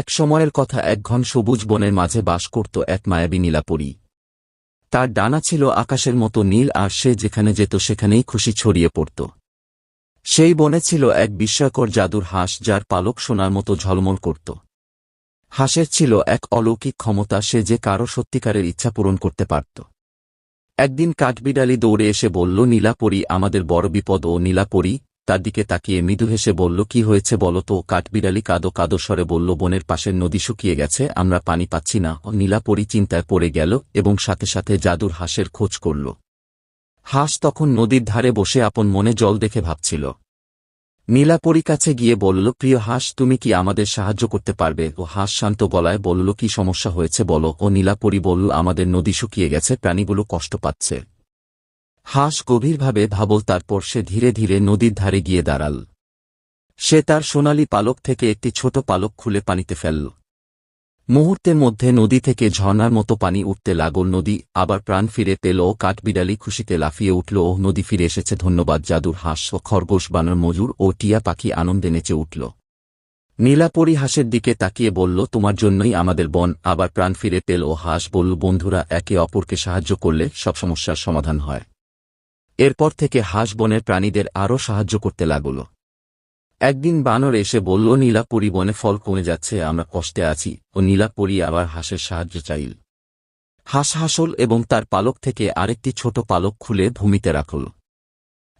এক সময়ের কথা এক ঘন সবুজ বনের মাঝে বাস করত এক মায়াবী নীলাপরী। তার ডানা ছিল আকাশের মতো নীল আর সে যেখানে যেত সেখানেই খুশি ছড়িয়ে পড়ত। সেই বনে ছিল এক বিস্ময়কর জাদুর হাঁস যার পালক সোনার মতো ঝলমল করত। হাঁসের ছিল এক অলৌকিক ক্ষমতা সে যে কারও সত্যিকারের ইচ্ছা পূরণ করতে পারত। একদিন কাঠবিড়ালি দৌড়ে এসে বলল, নীলাপরি, আমাদের বড় বিপদ ও নীলাপরি তার দিকে তাকিয়ে মৃদু হেসে বলল, কি হয়েছে বলো তো? কাঠবিড়ালি কাদো কাদো স্বরে বলল, বনের পাশের নদী শুকিয়ে গেছে, আমরা পানি পাচ্ছি না। ও নীলাপরি চিন্তায় পড়ে গেল এবং সাথে সাথে জাদুর হাঁসের খোঁজ করল। হাঁস তখন নদীর ধারে বসে আপন মনে জল দেখে ভাবছিল। নীলাপরি কাছে গিয়ে বলল, প্রিয় হাঁস, তুমি কি আমাদের সাহায্য করতে পারবে? ও হাঁস শান্ত গলায় বলল, কি সমস্যা হয়েছে বলো? ও নীলাপরি বলল, আমাদের নদী শুকিয়ে গেছে, প্রাণীগুলো কষ্ট পাচ্ছে। হাঁস গভীরভাবে ভাবল, তারপর সে ধীরে ধীরে নদীর ধারে গিয়ে দাঁড়াল। সে তার সোনালি পালক থেকে একটি ছোট পালক খুলে পানিতে ফেলল। মুহূর্তের মধ্যে নদী থেকে ঝর্ণার মতো পানি উঠতে লাগল, নদী আবার প্রাণ ফিরে পেল ও কাঠবিড়ালি খুশিতে লাফিয়ে উঠল ও নদী ফিরে এসেছে, ধন্যবাদ, জাদুর হাঁস ও খরগোশ বানর মজুর ও টিয়া পাখি আনন্দে নেচে উঠল। নীলাপরি হাঁসের দিকে তাকিয়ে বলল, তোমার জন্যই আমাদের বন আবার প্রাণ ফিরে পেল ও হাঁস, বলল, বন্ধুরা, একে অপরকে সাহায্য করলে সব সমস্যার সমাধান হয়। এরপর থেকে হাঁস বনের প্রাণীদের আরও সাহায্য করতে লাগল। একদিন বানর এসে বলল, নীলাপরি বনে ফল কমে যাচ্ছে, আমরা কষ্টে আছি, ও নীলাপরি আবার হাঁসের সাহায্য চাইল। হাঁস হাসল এবং তার পালক থেকে আরেকটি ছোট পালক খুলে ভূমিতে রাখল।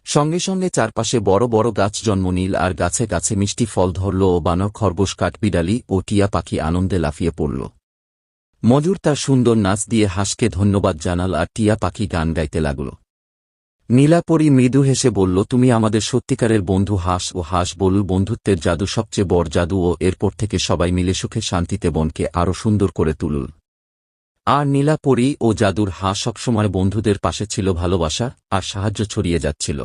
সঙ্গে সঙ্গে চারপাশে বড় বড় গাছ জন্ম নীল আর গাছে গাছে মিষ্টি ফল ধরল ও বানর খরগোশ, কাঠবিড়ালি ও টিয়া পাখি আনন্দে লাফিয়ে পড়ল। মজুর তার সুন্দর নাচ দিয়ে হাঁসকে ধন্যবাদ জানাল আর টিয়া পাখি গান গাইতে লাগল। নীলাপরি মৃদু হেসে বলল, তুমি আমাদের সত্যিকারের বন্ধু হাস ও হাস বলল বন্ধুত্বের জাদু সবচেয়ে বড় জাদু ও এরপর থেকে সবাই মিলে সুখে শান্তিতে বনকে আরও সুন্দর করে তুলুল আর নীলাপরি ও জাদুর হাঁস সবসময় বন্ধুদের পাশে ছিল ভালোবাসা আর সাহায্য ছড়িয়ে যাচ্ছিল।